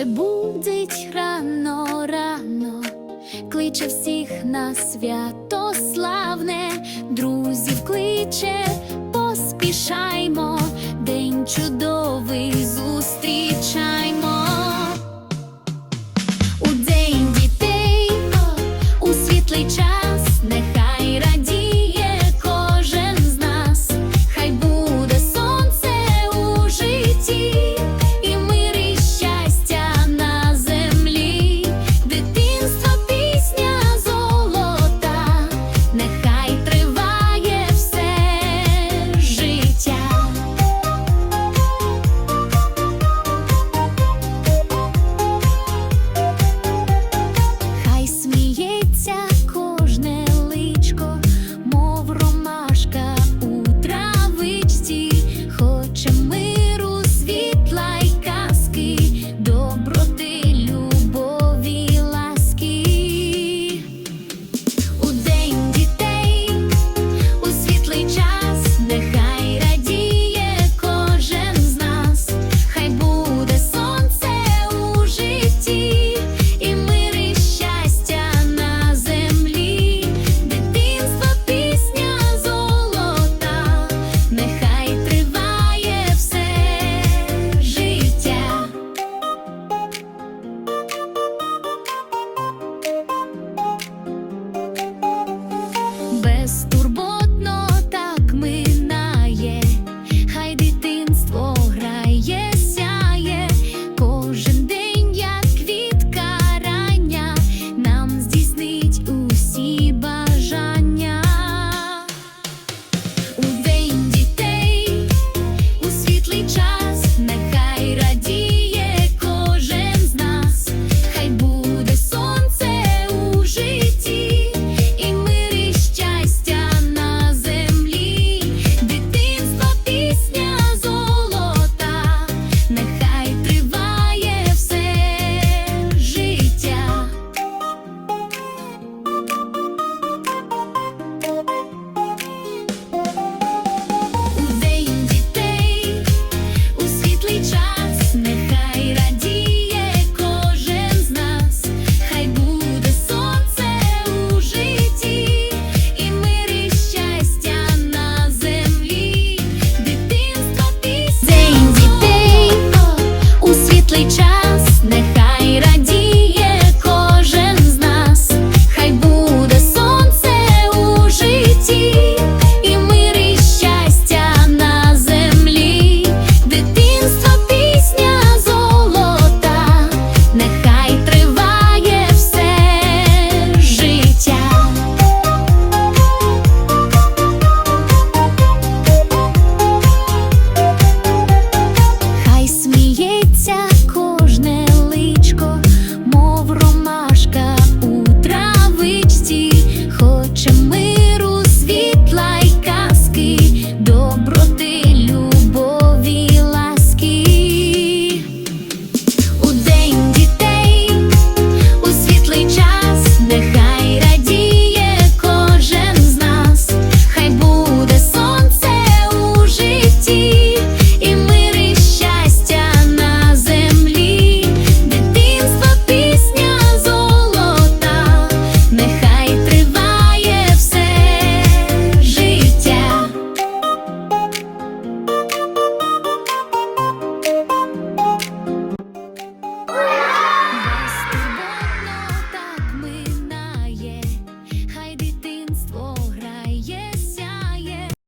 Сонце будить рано, рано, кличе всіх на свято славне, друзів кличе, поспішаймо, день чудовий. soubesse dormir.